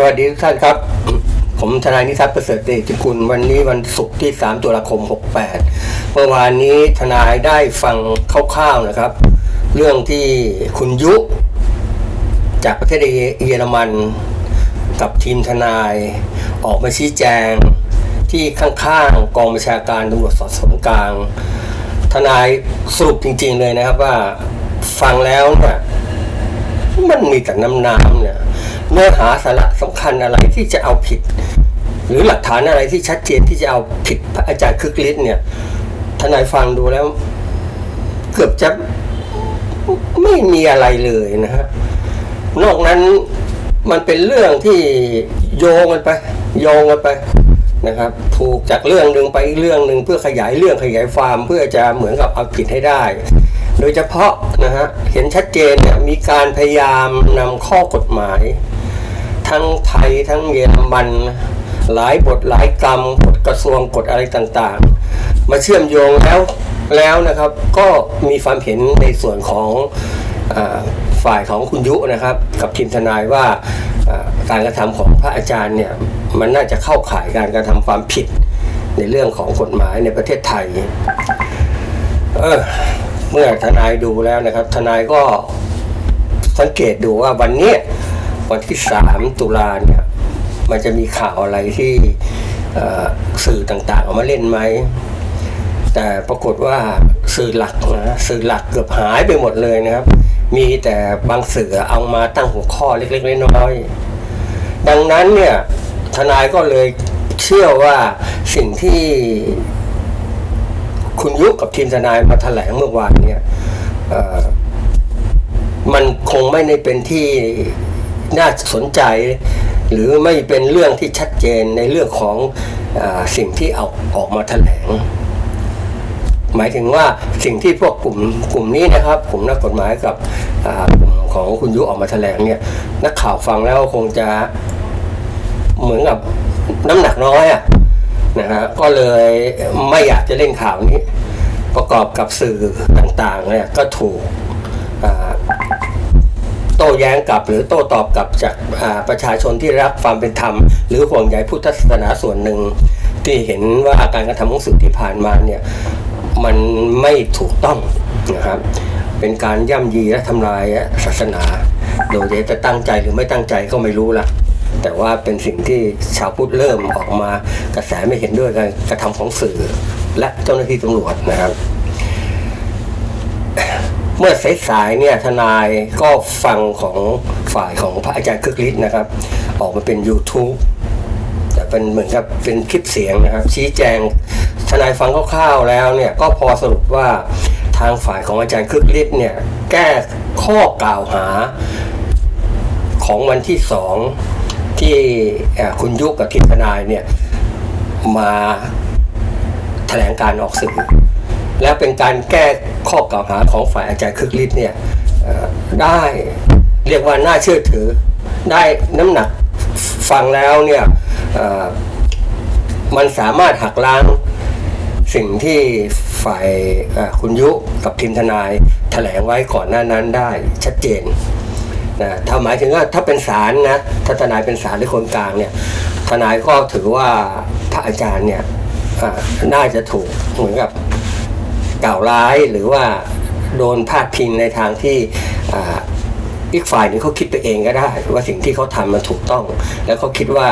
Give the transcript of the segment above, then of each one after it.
สวัสดีทุกท่านครับ ผมทนายนิทัศน์ประเสริฐเดชกุลวันนี้วันศุกร์ที่ 3 ตุลาคม 68 เมื่อวานนี้ทนายได้ฟังคร่าวๆนะครับ เรื่องที่คุณยุ จากประเทศเยอรมัน กับทีมทนาย ออกมาชี้แจงที่ข้างๆ กองบัญชาการตำรวจสอบสวนกลาง ทนายสรุปจริงๆเลยนะครับว่าฟังแล้วเนี่ยมันมีแต่น้ำน้ำเนี่ย เนื้อหาสาระสำคัญอะไรที่จะเอาผิด หรือหลักฐานอะไรที่ชัดเจนที่จะเอาผิดพระอาจารย์คึกฤทธิ์เนี่ยทนายฟังดูแล้ว เกือบจะไม่มีอะไรเลยนะฮะนอกนั้นมันเป็นเรื่องที่โยงกันไป โยงกันไปนะครับ ถูกจากเรื่องหนึ่งไปอีกเรื่องหนึ่งเพื่อขยายเรื่องขยายความเพื่อจะเหมือนกับเอาผิดให้ได้ โดยเฉพาะนะฮะเห็นชัดเจนเนี่ยมีการพยายามนำข้อกฎหมาย ทั้งไทยทั้งเยอรมัน หลายบทหลายกรรมกฎกระทรวงกฎอะไรต่างๆ มาเชื่อมโยงแล้วแล้วนะครับก็มีความเห็นในส่วนของอฝ่ายของคุณยุนะครับ กับทีมทนายว่าการกระทำของพระอาจารย์เนี่ยมันน่าจะเข้าข่ายการกระทำความผิดในเรื่องของกฎหมายในประเทศไทยเออเมื่อทนายดูแล้วนะครับ ทนายก็สังเกตดูว่าวันนี้ วันที่สามตุลาเนี่ยมันจะมีข่าวอะไรที่สื่อต่างๆ ออกมาเล่นไหม แต่ปรากฏว่าสื่อหลักนะสื่อหลักเกือบหายไปหมดเลยนะครับ มีแต่บางสื่อเอามาตั้งหัวข้อเล็กๆน้อยๆดังนั้นเนี่ยทนายก็เลยเชื่อว่าสิ่งที่คุณยุกับทีมทนายมาแถลงเมื่อวานเนี่ยมันคงไม่ได้เป็นที่ น่าสนใจ หรือไม่เป็นเรื่องที่ชัดเจนในเรื่องของอสิ่งที่เอาออกมาแถลง หมายถึงว่าสิ่งที่พวกกลุ่มกลุ่มนี้นะครับกลุ่มนักกฎหมายกับกลุ่มของคุณยุออกมาแถลงเนี่ยนักข่าวฟังแล้วคงจะเหมือนกับน้ำหนักน้อยอะนะฮะก็เลยไม่อยากจะเล่นข่าวนี้ ประกอบกับสื่อต่างๆเนี่ยก็ถูก โต้แย้งกลับ หรือโต้ตอบกลับจากประชาชนที่รักความเป็นธรรม หรือห่วงใยพุทธศาสนาส่วนหนึ่ง ที่เห็นว่าการกระทำของสื่อที่ผ่านมาเนี่ยมันไม่ถูกต้องนะครับเป็นการย่ำยีและทำลายศาสนา โดยจะตั้งใจหรือไม่ตั้งใจก็ไม่รู้ละแต่ว่าเป็นสิ่งที่ชาวพุทธเริ่มออกมากระแสไม่เห็นด้วยการกระทำของสื่อ และเจ้าหน้าที่ตำรวจนะครับ เมื่อสายๆเนี่ยทนายก็ฟังของฝ่ายของพระอาจารย์คึกฤทธิ์นะครับ ออกมาเป็น YouTube แต่เป็นเหมือนกับเป็นคลิปเสียงนะครับ ชี้แจงทนายฟังคร่าวๆแล้วเนี่ยก็พอสรุปว่าทางฝ่ายของอาจารย์คึกฤทธิ์เนี่ยแก้ข้อกล่าวหาของวันที่สองที่คุณยุคกับทีมทนายเนี่ยมาแถลงการออกสื่อ และเป็นการแก้ข้อกล่าวหาของฝ่ายอาจารย์คึกฤทธิ์เนี่ยได้เรียกว่าน่าเชื่อถือ ได้น้ำหนักฟังแล้วเนี่ยมันสามารถหักล้างสิ่งที่ฝ่ายคุณยุกับทีมทนายแถลงไว้ก่อนหน้านั้นได้ชัดเจนนะถ้าหมายถึงว่าถ้าเป็นศาลนะถ้าทนายเป็นศาลหรือคนกลางเนี่ยทนายก็ถือว่าพระอาจารย์เนี่ยน่าจะถูกเหมือนกับ กล่าวร้ายหรือว่าโดนพาดพิงในทางที่อีกฝ่ายหนึงเขาคิดไปเองก็ได้ ว่าสิ่งที่เขาทำมันถูกต้อง แล้วเขาคิดว่า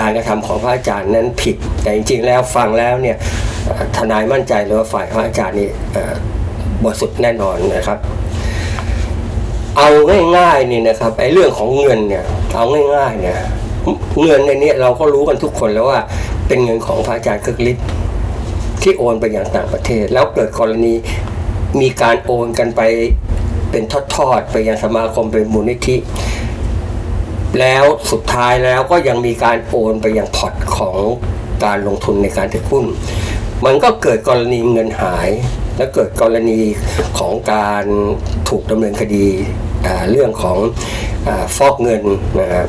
การกระทำของพระอาจารย์นั้นผิด แต่จริงๆแล้วฟังแล้วเนี่ยทนายมั่นใจเลยว่าฝ่ายพระอาจารย์นี่เอ่อบริสุทธิ์แน่นอนนะครับ เอาง่ายๆนี่นะครับไอ้เรื่องของเงินเนี่ยเอาง่ายๆเนี่ยเงินในนี้เราก็รู้กันทุกคนแล้วว่าเป็นเงินของพระอาจารย์คึกฤทธิ์ ที่โอนไปอย่างต่างประเทศ แล้วเกิดกรณีมีการโอนกันไปเป็นทอดๆไปยังสมาคมเป็นมูลนิธิ แล้วสุดท้ายแล้วก็ยังมีการโอนไปยังพอร์ตของการลงทุนในการถือหุ้น มันก็เกิดกรณีเงินหาย และเกิดกรณีของการถูกดำเนินคดีเรื่องของอฟอกเงินนะครับ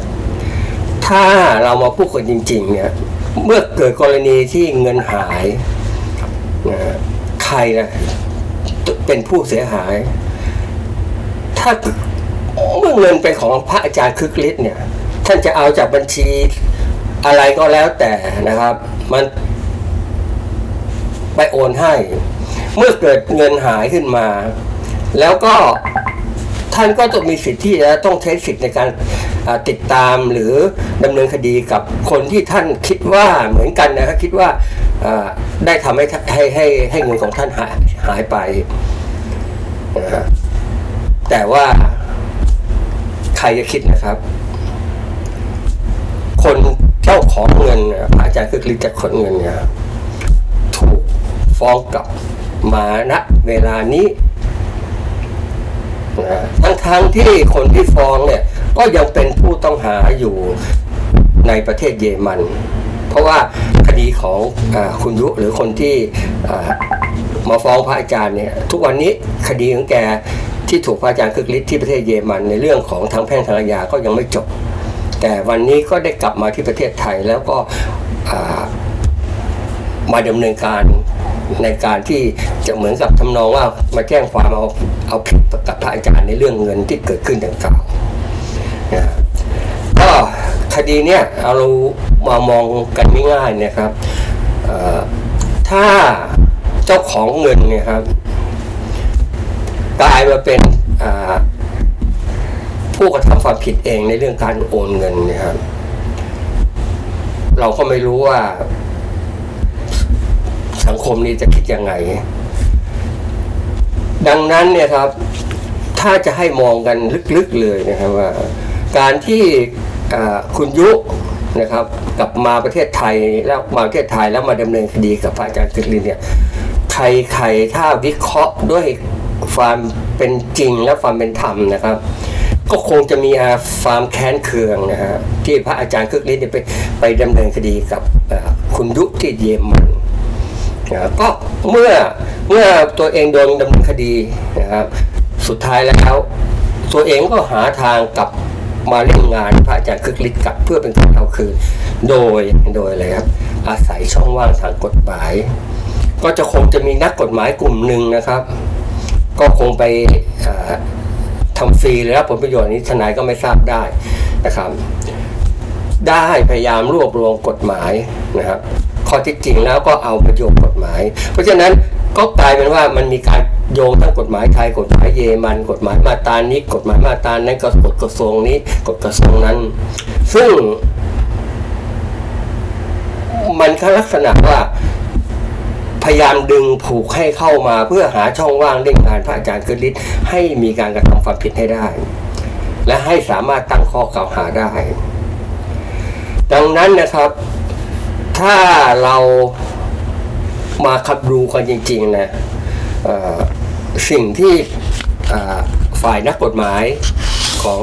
ถ้าเรามาพูดกันจริงๆเนี่ยเมื่อเกิดกรณีที่เงินหาย ใครนะเป็นผู้เสียหาย ถ้าเมื่อเงินเป็นของพระอาจารย์คึกฤทธิ์เนี่ย ท่านจะเอาจากบัญชีอะไรก็แล้วแต่นะครับ มันไปโอนให้ เมื่อเกิดเงินหายขึ้นมา แล้วก็ท่านก็ต้องมีสิทธิ์ที่จะต้องใช้สิทธิ์ในการ ติดตามหรือดำเนินคดีกับคนที่ท่านคิดว่าเหมือนกันนะครับคิดว่าได้ทำให้ให้ให้ให้เงินของท่านหายหายไปนะฮะแต่ว่าใครจะคิดนะครับ คนเจ้าของเงินอาจารย์คือฤทธิ์จากคนเงินเนี่ยถูกฟ้องกลับมาณเวลานี้นะทั้งทั้งที่คนที่ฟ้องเนี่ย ก็ยังเป็นผู้ต้องหาอยู่ในประเทศเยอรมัน เพราะว่าคดีของอคุณยุหรือคนที่มาฟ้องพระอาจารย์เนี่ยทุกวันนี้คดีของแกที่ถูกพระอาจารย์คึกฤทธิ์ที่ประเทศเยมัน ในเรื่องของทางแพ่งทางอาญาก็ยังไม่จบ แต่วันนี้ก็ได้กลับมาที่ประเทศไทยแล้วก็มาดำเนินการในการที่จะเหมือนกับทำนองว่ามาแจ้งความเอาเอาผิดกับพระอาจารย์ในเรื่องเงินที่เกิดขึ้นดังกล่าว ก็คดีเนี้ยเอาเรามามองกันง่ายๆนี่ยครับถ้าเจ้าของเงินเนี่ยครับกลายมาเป็นผู้กระทำความผิดเองในเรื่องการโอนเงินนี่ยครับ เราก็ไม่รู้ว่าสังคมนี้จะคิดยังไง ดังนั้นเนี่ยครับ ถ้าจะให้มองกันลึกๆเลยนะครับว่า การที่คุณยุนะครับกลับมาประเทศไทยแล้วมาประเทศไทยแล้วมาดำเนินคดีกับพระอาจารย์กฤษลินเนี่ยใครใครถ้าวิเคราะห์ด้วยความเป็นจริงและความเป็นธรรมนะครับ ก็คงจะมีความแค้นเคืองนะฮะที่พระอาจารย์คึกฤทธิ์เนี่ยไปไปดำเนินคดีกับคุณยุที่เยอรมันนะก็เมื่อเมื่อตัวเองโดนดำเนินคดีนะครับสุดท้ายแล้ว ตัวเองก็หาทางกลับ มาเล่นงานพระอาจารย์คึกฤทธิ์กลับเพื่อเป็นการเอาคืนโดยโดยอะไรครับ อาศัยช่องว่างทางกฎหมาย ก็จะคงจะมีนักกฎหมายกลุ่มหนึ่งนะครับ ก็คงไปอ่าทำฟรีหรือรับผลประโยชน์นี้ทนายก็ไม่ทราบได้นะครับ ได้พยายามรวบรวมกฎหมายนะครับข้อที่จริงแล้วก็เอาประโยชน์กฎหมาย เพราะฉะนั้นก็กลายเป็นว่ามันมีการ โยงทั้งกฎหมายไทยกฎหมายเยอรมัน กฎหมายมาตรานี้ กฎหมายมาตรานั้นก็กฎกระทรวงนี้กฎกระทรวงนั้น ซึ่ง มันก็ลักษณะว่าพยายามดึงผูกให้เข้ามาเพื่อหาช่องว่างเล่นงานพระอาจารย์กฤษฤทธิ์ให้มีการกระทำความผิดให้ได้ และให้สามารถตั้งข้อกล่าวหาได้ ดังนั้นนะครับ ถ้าเรามาขับดูกันจริง ๆ นะ สิ่งที่ฝ่ายนักกฎหมายของ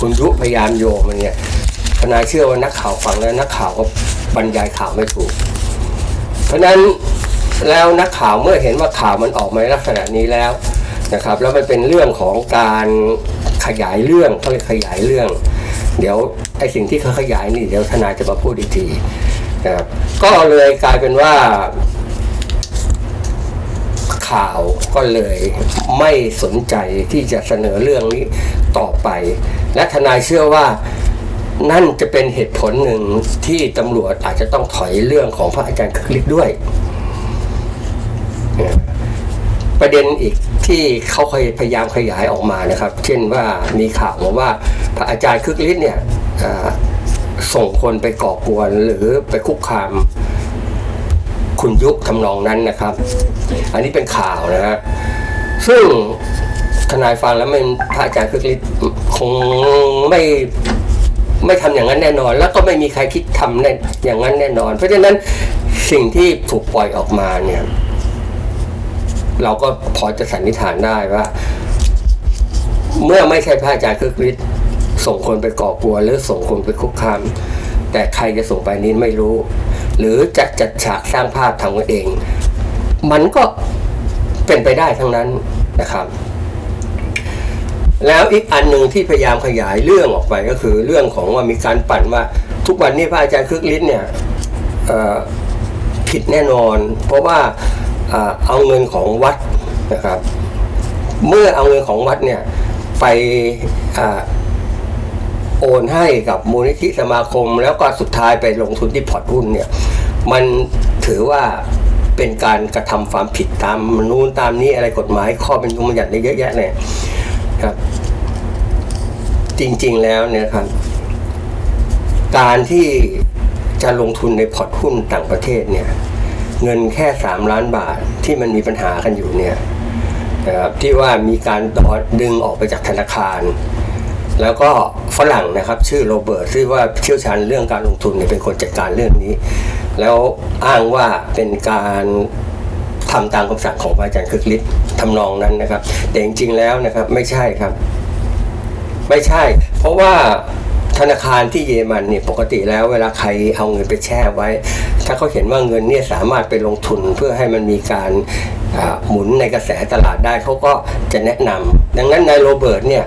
คุณยุพยายามโยมันเนี่ยทนายเชื่อว่านักข่าวฟังแล้วนักข่าวก็บรรยายข่าวไม่ถูก เพราะฉะนั้นแล้วนักข่าวเมื่อเห็นว่าข่าวมันออกมาในลักษณะนี้แล้วนะครับ แล้วมันเป็นเรื่องของการขยายเรื่องเขาเรียกขยายเรื่อง เดี๋ยวไอ้สิ่งที่เขาขยายนี่เดี๋ยวทนายจะมาพูดอีกทีนะครับก็เลยกลายเป็นว่า ข่าวก็เลยไม่สนใจที่จะเสนอเรื่องนี้ต่อไป และทนายเชื่อว่านั่นจะเป็นเหตุผลหนึ่งที่ตำรวจอาจจะต้องถอยเรื่องของพระอาจารย์คึกฤทธิ์ด้วย ประเด็นอีกที่เขาเคยพยายามขยายออกมานะครับ เช่นว่ามีข่าวมาว่าพระอาจารย์คึกฤทธิ์เนี่ยส่งคนไปก่อกวนหรือไปคุกคาม คุณยุคทำนองนั้นนะครับ อันนี้เป็นข่าวนะฮะซึ่งทนายฟังแล้วมันพระอาจารย์คึกฤทธิ์คงไม่ไม่ทำอย่างนั้นแน่นอน แล้วก็ไม่มีใครคิดทำแน่อย่างนั้นแน่นอน เพราะฉะนั้นสิ่งที่ถูกปล่อยออกมาเนี่ย เราก็พอจะสันนิษฐานได้ว่า เมื่อไม่ใช่พระอาจารย์คึกฤทธิ์ส่งคนไปก่อกวหรือส่งคนไปคุกคามแต่ใครจะส่งไปนี้ไม่รู้ หรือจะจัดฉากสร้างภาพทำกันเอง มันก็เป็นไปได้ทั้งนั้นนะครับ แล้วอีกอันหนึ่งที่พยายามขยายเรื่องออกไปก็คือเรื่องของว่ามีการปั่นว่า ทุกวันนี้พระอาจารย์คึกฤทธิ์เนี่ยผิดแน่นอน เพราะว่าเอาเงินของวัดนะครับ เมื่อเอาเงินของวัดเนี่ยไป โอนให้กับมูลนิธิสมาคม แล้วก็สุดท้ายไปลงทุนที่พอร์ตหุ้นเนี่ยมันถือว่าเป็นการกระทำความผิดตามนูนตามนี้อะไรกฎหมายข้อเป็นบัญญัติเนี่ยเยอะแยะเลยครับ จริงๆแล้วเนี่ยครับ การที่จะลงทุนในพอร์ตหุ้นต่างประเทศเนี่ย เงินแค่สามล้านบาทที่มันมีปัญหากันอยู่เนี่ยนะครับที่ว่ามีการดอดึงออกไปจากธนาคาร แล้วก็ฝรั่งนะครับชื่อโรเบิร์ตที่ว่าเชี่ยวชาญเรื่องการลงทุนเนี่ยเป็นคนจัดการเรื่องนี้ แล้วอ้างว่าเป็นการทำตามคำสั่งของพระอาจารย์คึกฤทธิ์ทำนองนั้นนะครับ แต่จริงๆแล้วนะครับไม่ใช่ครับ ไม่ใช่ เพราะว่าธนาคารที่เยอรมันเนี่ยปกติแล้วเวลาใครเอาเงินไปแช่ไว้ ถ้าเขาเห็นว่าเงินเนี่ยสามารถไปลงทุนเพื่อให้มันมีการหมุนในกระแสตลาดได้เขาก็จะแนะนำดังนั้นนายโรเบิร์ตเนี่ย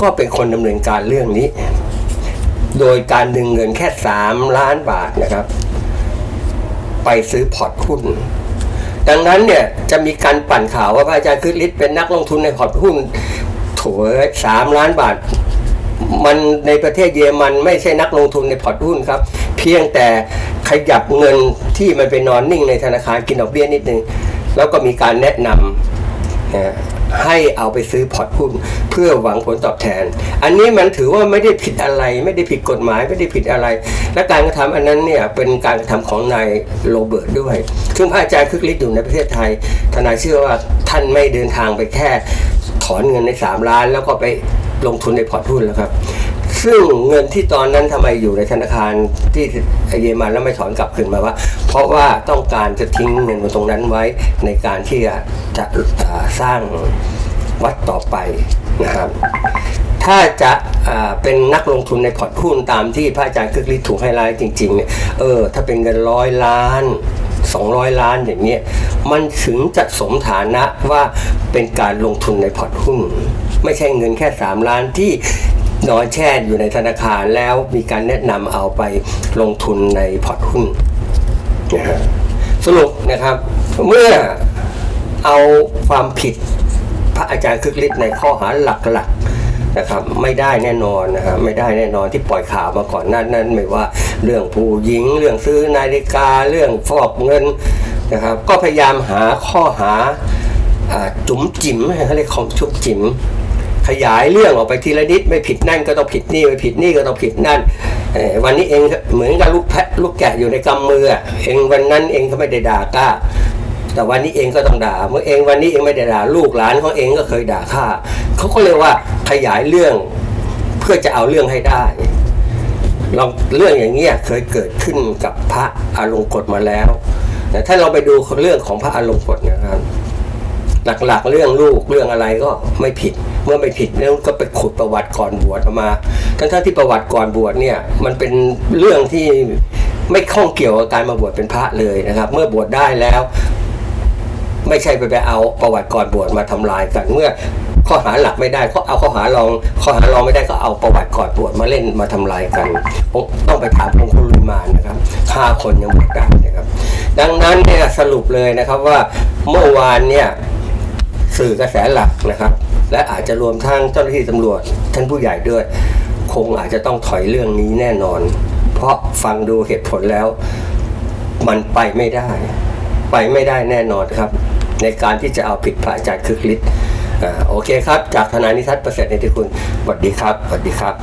ก็เป็นคนดำเนินการเรื่องนี้ โดยการดึงเงินแค่ 3 ล้านบาทนะครับ ไปซื้อพอร์ตหุ้น ดังนั้นเนี่ยจะมีการปั่นข่าวว่าพระอาจารย์คริสฤทธิ์เป็นนักลงทุนในพอร์ตหุ้นโถสามล้านบาท มันในประเทศเยอรมันไม่ใช่นักลงทุนในพอร์ตหุ้นครับ เพียงแต่ขยับเงินที่มันไปนอนนิ่งในธนาคารกินดอกเบี้ยนิดนึง แล้วก็มีการแนะนำ นะให้เอาไปซื้อพอร์ตหุ้นเพื่อหวังผลตอบแทน อันนี้มันถือว่าไม่ได้ผิดอะไร ไม่ได้ผิดกฎหมายไม่ได้ผิดอะไร และการกระทำอันนั้นเนี่ยเป็นการกระทำของนายโรเบิร์ตด้วย ซึ่งพระอาจารย์คึกฤทธิ์อยู่ในประเทศไทยทนายเชื่อว่าท่านไม่เดินทางไปแค่ถอนเงินใน 3 ล้าน แล้วก็ไปลงทุนในพอร์ตหุ้นแล้วครับ ซึ่งเงินที่ตอนนั้นทำไมอยู่ในธนาคารที่เยอรมันแล้วไม่ถอนกลับคืนมาว่า เพราะว่าต้องการจะทิ้งเงินตรงนั้นไว้ในการที่จะจะสร้างวัดต่อไปนะครับถ้าจะเป็นนักลงทุนในพอร์ตหุ้นตามที่พระอาจารย์คึกฤทธิ์ถูกให้รายจริงๆเนี่ยเออถ้าเป็นเงินร้อยล้าน 200 ล้านอย่างเงี้ยมันถึงจะสมฐานะว่าเป็นการลงทุนในพอร์ตหุ้น ไม่ใช่เงินแค่ 3 ล้านที่ นอนแช่อยู่ในธนาคารแล้วมีการแนะนำเอาไปลงทุนในพอร์ตหุ้นนะฮะสรุปนะครับ เมื่อเอาความผิดพระอาจารย์คึกฤทธิ์ในข้อหาหลักๆนะครับ ไม่ได้แน่นอนนะครับไม่ได้แน่นอนที่ปล่อยข่าวมาก่อนนั้นนั้นไม่ว่าเรื่องผู้หญิง เรื่องซื้อนาฬิกาเรื่องฟอกเงินนะครับ ก็พยายามหาข้อหาอ่าจุ๋มจิ๋มเขาเรียกของชุบจิ๋ม ขยายเรื่องออกไปทีละนิดไม่ผิดนั่นก็ต้องผิดนี่ไม่ผิดนี่ก็ต้องผิดนั่นวันนี้เองเหมือนกับลูกแพะลูกแกะอยู่ในกำมือเองวันนั้นเองก็ไม่ได้ด่ากล้าแต่วันนี้เองก็ต้องด่าเมื่อเองวันนี้เองไม่ได้ด่าลูกหลานของเองก็เคยด่าข้าเขาก็เรียกว่าขยายเรื่องเพื่อจะเอาเรื่องให้ได้ลองเรื่องอย่างเงี้ยเคยเกิดขึ้นกับพระอารมณ์กฎมาแล้วแต่ถ้าเราไปดูเรื่องของพระอารมณ์กฎนะ หลักๆเรื่องลูกเรื่องอะไรก็ไม่ผิด เมื่อไม่ผิดเนี่ยก็ไปขุดประวัติก่อนบวชออกมาทั้งที่ประวัติก่อนบวชเนี่ยมันเป็นเรื่องที่ไม่ข้องเกี่ยวกับการมาบวชเป็นพระเลยนะครับ เมื่อบวชได้แล้ว ไม่ใช่ไปไปเอาประวัติก่อนบวชมาทำลายกันเมื่อข้อหาหลักไม่ได้ก็เอาข้อหารองข้อหารองไม่ได้ก็เอาประวัติก่อนบวชมาเล่นมาทำลายกัน ต้องไปถามองคุลิมานนะครับฆ่าคนยังบวชได้นะครับ ดังนั้นเนี่ยสรุปเลยนะครับว่าเมื่อวานเนี่ย สื่อกระแสหลักนะครับ และอาจจะรวมทั้งเจ้าหน้าที่ตำรวจท่านผู้ใหญ่ด้วย คงอาจจะต้องถอยเรื่องนี้แน่นอน เพราะฟังดูเหตุผลแล้ว มันไปไม่ได้ ไปไม่ได้แน่นอนครับ ในการที่จะเอาผิดพระอาจารย์คึกฤทธิ์อ่าโอเคครับ จากทนายนิทัศน์ประเสริฐในที่คุณสวัสดีครับสวัสดีครับ